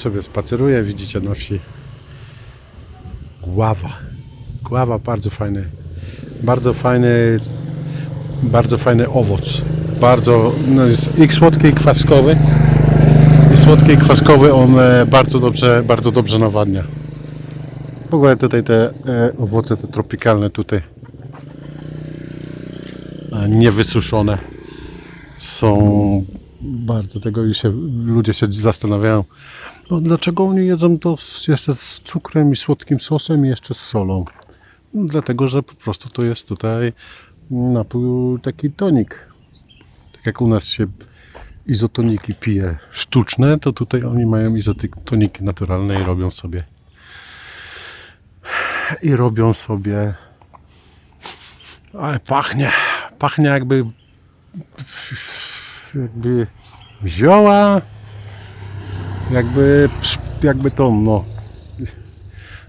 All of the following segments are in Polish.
Sobie spaceruję, widzicie na wsi. Gława. Gława bardzo fajny. Bardzo fajny. Bardzo fajny owoc. Bardzo, no jest i słodki i kwaskowy. I słodki i kwaskowy on e, bardzo dobrze, bardzo dobrze nawadnia. W ogóle tutaj te e, owoce, te tropikalne tutaj e, niewysuszone są bardzo tego i się ludzie się zastanawiają no, dlaczego oni jedzą to z, jeszcze z cukrem i słodkim sosem i jeszcze z solą? No, dlatego, że po prostu to jest tutaj napój taki tonik. Tak jak u nas się izotoniki pije sztuczne, to tutaj oni mają izotoniki naturalne i robią sobie i robią sobie ale pachnie pachnie jakby jakby zioła jakby jakby to no.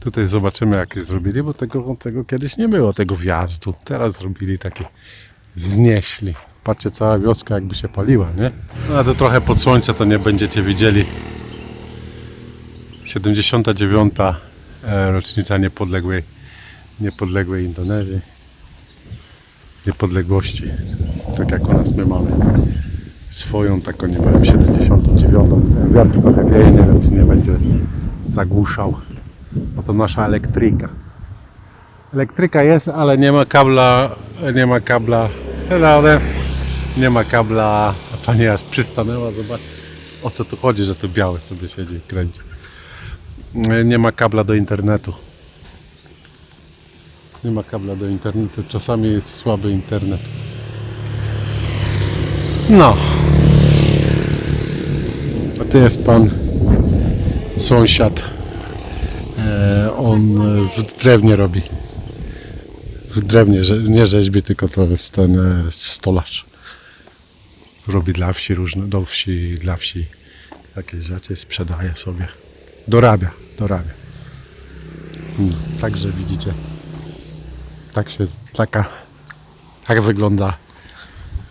Tutaj zobaczymy jakie zrobili bo tego, tego kiedyś nie było tego wjazdu. Teraz zrobili takie wznieśli. Patrzcie cała wioska jakby się paliła nie? No a to trochę pod słońce to nie będziecie widzieli. 79 e, rocznica niepodległej niepodległej Indonezji. Niepodległości. Tak jak u nas my mamy swoją taką nie mają 79 wiatr trochę wieje nie wiem czy nie będzie zagłuszał. Bo to nasza elektryka. Elektryka jest ale nie ma kabla nie ma kabla. Nie ma kabla. A pani aż przystanęła zobaczyć o co tu chodzi że tu biały sobie siedzi i kręci. Nie ma kabla do internetu. Nie ma kabla do internetu. Czasami jest słaby internet no. A tu jest pan sąsiad. E, on w drewnie robi. W drewnie, nie rzeźbi, tylko to jest ten e, stolarz. Robi dla wsi różne, do wsi, dla wsi jakieś rzeczy, sprzedaje sobie. Dorabia, dorabia. No, także widzicie tak się, taka tak wygląda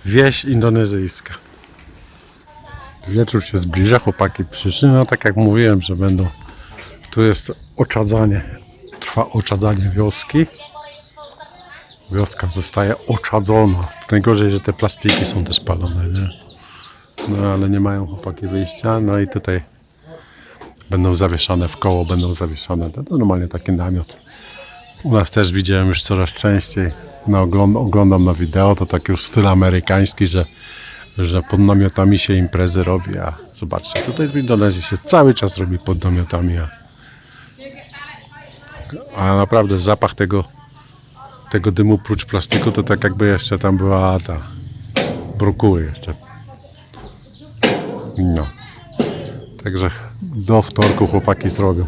wieś indonezyjska. Wieczór się zbliża, chłopaki przyszli, no tak jak mówiłem, że będą tu jest oczadzanie trwa oczadzanie wioski. Wioska zostaje oczadzona. Najgorzej, że te plastiki są też palone, nie? no ale nie mają chłopaki wyjścia, no i tutaj będą zawieszane w koło, będą zawieszane, to, normalnie taki namiot. U nas też widziałem już coraz częściej, no, oglądam, oglądam na wideo, to tak już styl amerykański, że, że pod namiotami się imprezy robi, a zobaczcie, tutaj w Indonezji się cały czas robi pod namiotami, a, a naprawdę zapach tego, tego dymu prócz plastiku to tak jakby jeszcze tam była ta brokuły jeszcze. No. Także do wtorku chłopaki zrobią.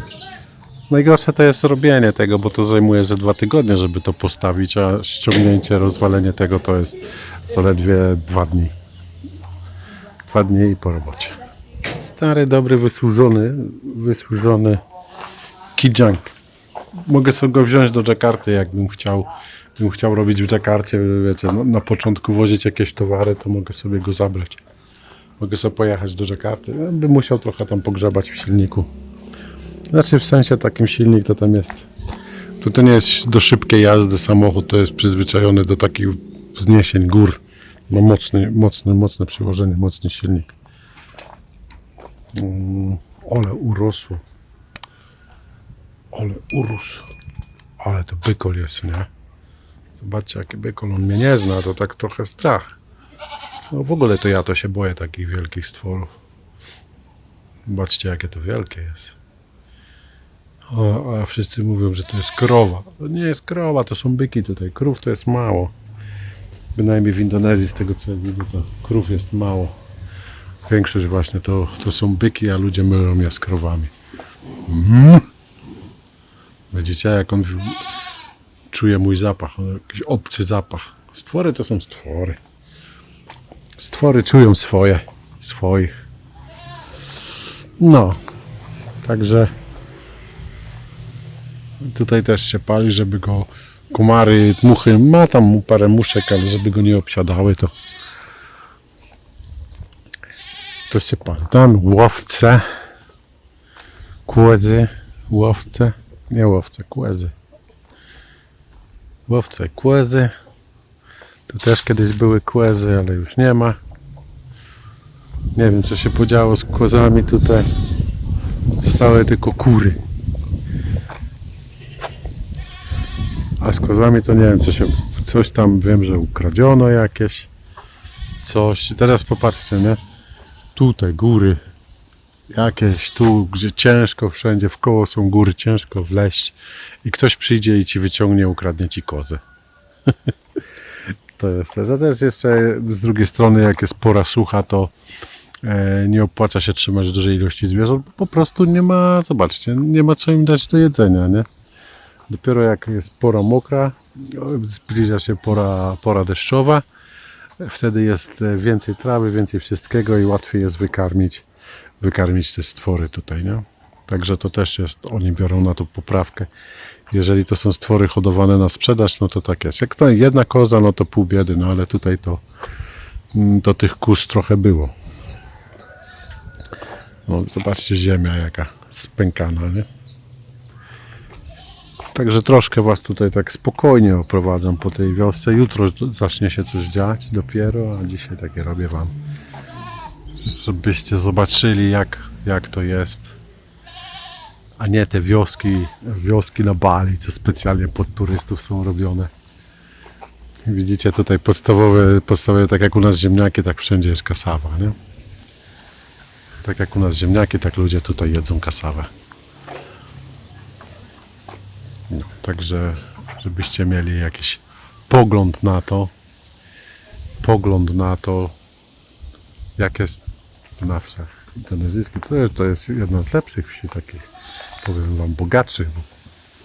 Najgorsze to jest robienie tego, bo to zajmuje ze dwa tygodnie, żeby to postawić, a ściągnięcie, rozwalenie tego to jest zaledwie dwa dni. Dwa dni i po robocie. Stary, dobry, wysłużony, wysłużony Kijang. Mogę sobie go wziąć do Jakarty, jakbym chciał, bym chciał robić w Jakarcie, wiecie, no, na początku wozić jakieś towary, to mogę sobie go zabrać. Mogę sobie pojechać do Jakarty. Ja bym musiał trochę tam pogrzebać w silniku. Znaczy w sensie takim silnik to tam jest. Tu to nie jest do szybkiej jazdy samochód, to jest przyzwyczajony do takich wzniesień, gór. Ma mocny, mocny, mocne przyłożenie, mocny silnik. Mm, ale urosło. Ale urósł. Ale to bykol jest, nie? Zobaczcie jaki bykol, on mnie nie zna, to tak trochę strach. No w ogóle to ja to się boję takich wielkich stworów. Zobaczcie jakie to wielkie jest. O, a wszyscy mówią, że to jest krowa. To nie jest krowa, to są byki tutaj. Krów to jest mało. Bynajmniej w Indonezji, z tego co ja widzę, to krów jest mało. Większość właśnie to, to są byki, a ludzie mylą je z krowami. Mm. Widzicie, jak on czuje mój zapach, jakiś obcy zapach. Stwory to są stwory. Stwory czują swoje, swoich. No, także Tutaj też się pali, żeby go komary, muchy, ma tam parę muszek, ale żeby go nie obsiadały, to to się pali. Tam łowce kłezy, łowce, nie łowce, kłezy. Łowce, kłezy. Tu też kiedyś były kłezy, ale już nie ma. Nie wiem, co się podziało z kłezami tutaj. Zostały tylko kury. A z kozami to nie wiem, co się, coś tam wiem, że ukradziono jakieś. Coś. Teraz popatrzcie, nie? Tutaj góry. Jakieś tu, gdzie ciężko wszędzie w koło są góry, ciężko wleść. I ktoś przyjdzie i ci wyciągnie, ukradnie ci kozę. to jest też. A też jeszcze z drugiej strony, jak jest pora sucha, to e, nie opłaca się trzymać dużej ilości zwierząt, po prostu nie ma, zobaczcie, nie ma co im dać do jedzenia, nie? Dopiero jak jest pora mokra, zbliża się pora, pora deszczowa, wtedy jest e, więcej trawy, więcej wszystkiego i łatwiej jest wykarmić, wykarmić te stwory tutaj, nie? Także to też jest, oni biorą na to poprawkę. Jeżeli to są stwory hodowane na sprzedaż, no to tak jest. Jak to jedna koza, no to pół biedy, no ale tutaj to, mm, to tych kus trochę było. No, zobaczcie ziemia jaka spękana, nie? Także troszkę Was tutaj tak spokojnie oprowadzam po tej wiosce. Jutro zacznie się coś dziać dopiero, a dzisiaj takie robię Wam, żebyście zobaczyli jak, jak to jest. A nie te wioski, wioski na Bali, co specjalnie pod turystów są robione. Widzicie tutaj podstawowe, podstawowe, tak jak u nas ziemniaki, tak wszędzie jest kasawa, nie? Tak jak u nas ziemniaki, tak ludzie tutaj jedzą kasawę. Także, żebyście mieli jakiś pogląd na to, pogląd na to, jak jest na wsiach indonezyjskich. To, to jest jedna z lepszych wsi takich, powiem Wam, bogatszych. Bo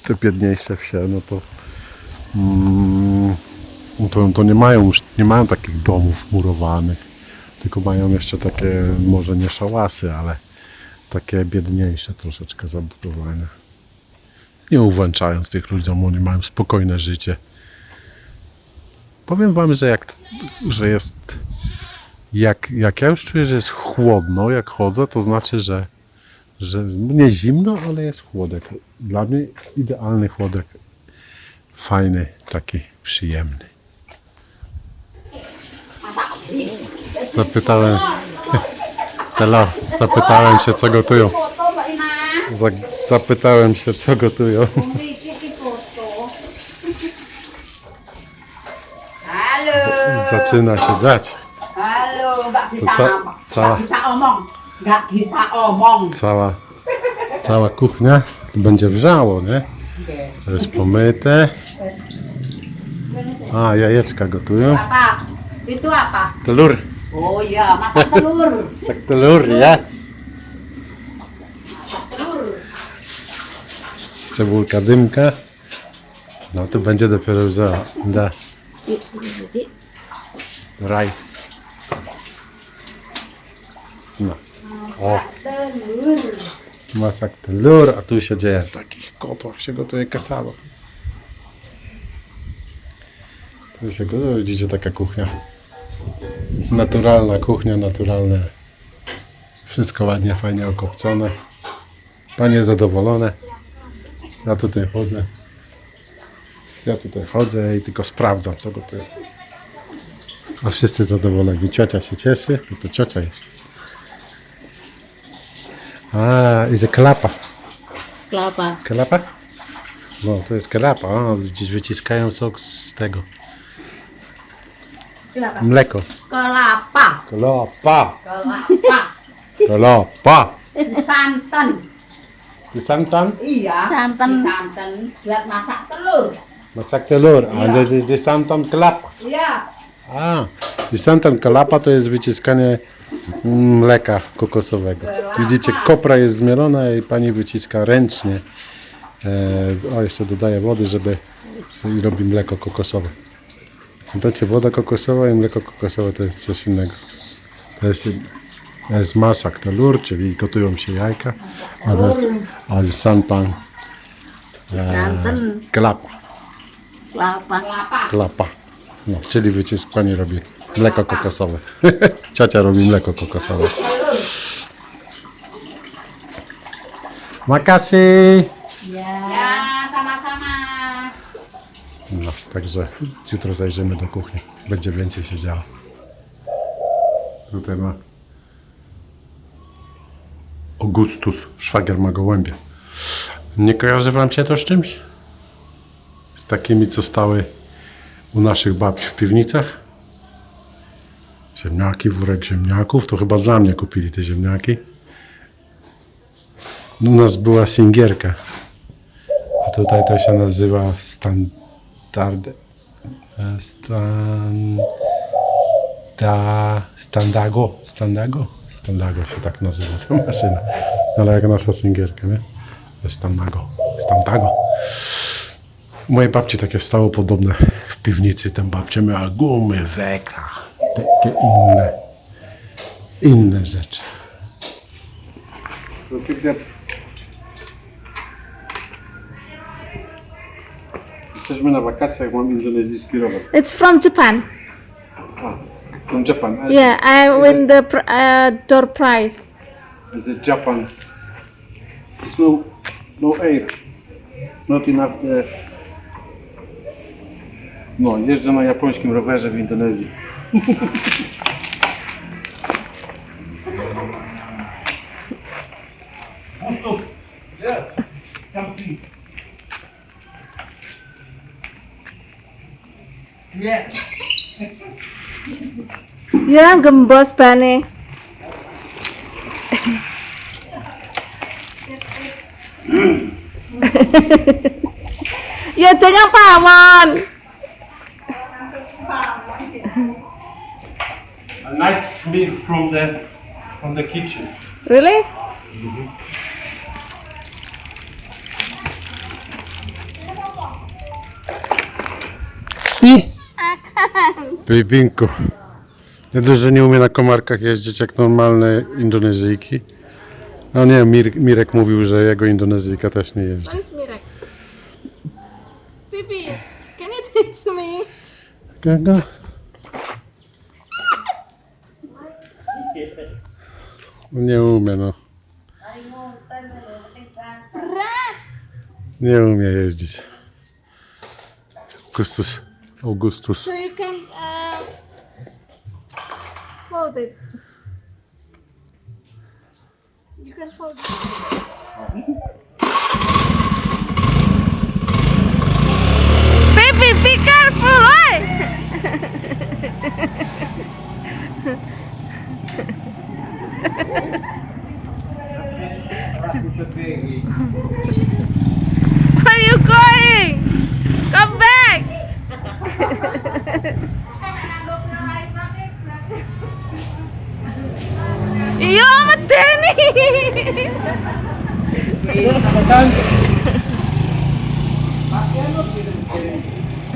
te biedniejsze wsie, no to, mm, to, to nie mają już, nie mają takich domów murowanych, tylko mają jeszcze takie, może nie szałasy, ale takie biedniejsze troszeczkę zabudowania nie uwłęczając tych ludziom, oni mają spokojne życie. Powiem wam, że jak, że jest jak, jak ja już czuję, że jest chłodno, jak chodzę, to znaczy, że, że nie zimno, ale jest chłodek. Dla mnie idealny chłodek. Fajny, taki przyjemny. Zapytałem zapytałem się, co gotują. Za, zapytałem się, co gotują. halo Zaczyna się dziać. gak bisa omong Cała, cała kuchnia będzie wrzało, nie? To jest pomyte. A, jajeczka gotują. Telur. oh iya masak telur Sak telur, yes. Cebulka dymka. No to będzie dopiero wrzała. Da. Rice. No. O, masak telur, a tu się dzieje w takich kotłach się gotuje kasawa. Tu się gotuje, widzicie, taka kuchnia. Naturalna kuchnia, naturalne. Wszystko ładnie, fajnie okopcone. Panie zadowolone. Ja tutaj chodzę. Ja tutaj chodzę i tylko sprawdzam, co gotuję. A wszyscy zadowoleni. Ciocia się cieszy, bo to ciocia jest. A, za klapa. kelapa Kelapa? No, to jest kelapa. O, gdzieś wyciskają sok z tego. kelapa Mleko. kelapa Kelapa. kelapa Kelapa. santan Di santan? iya Santan. santan buat masak telur Masak telur. A this is the santan kelapa. iya A, i santan kelapa to jest wyciskanie mm, mleka kokosowego. Widzicie, kopra jest zmielona i pani wyciska ręcznie. E, o, jeszcze dodaje wody, żeby i robi mleko kokosowe. Dacie woda kokosowa i mleko kokosowe to jest coś innego. To jest, jest masak telur, czyli gotują się jajka, a to jest, a jest santan Santan kelapa. kelapa. kelapa Klapa. No, czyli wycisk pani robi mleko kokosowe. Ciocia robi mleko kokosowe. Makasy! Ya, sama-sama. No, także jutro zajrzymy do kuchni. Będzie więcej się działo. Tutaj ma Augustus, szwagier ma gołębie. Nie kojarzy wam się to z czymś? Z takimi, co stały u naszych babci w piwnicach? Ziemniaki, wórek ziemniaków. To chyba dla mnie kupili te ziemniaki. U nas była singierka. A tutaj to się nazywa standard. e. Da, standago. Standago? Standago się tak nazywa ta maszyna. Ale jak nasza singierka, nie? To jest standago. Standago. U mojej babci takie stało podobne w piwnicy. Tam babcia miała gumy, weka. Takie inne. Inne rzeczy. Jesteśmy na wakacjach, mam indonezyjski rower. It's from Japan. From Japan. Yeah, I win the pr- uh, door prize. Is it Japan? It's no, no air. Not enough. Uh... No, jeżdżę na japońskim rowerze w Indonezji. Ya, gembos bane. ya jangan pamon. A nice meal from the from the kitchen. Really? Pipinku. Nie dość, że nie umie na komarkach jeździć jak normalne Indonezyjki. A nie, Mir Mirek mówił, że jego Indonezyjka też nie jeździ. What is Mirek? Pipi, can you teach me? Kogo? Nie umie, no. Nie umie jeździć. Augustus. Augustus. Fold it. You can fold it.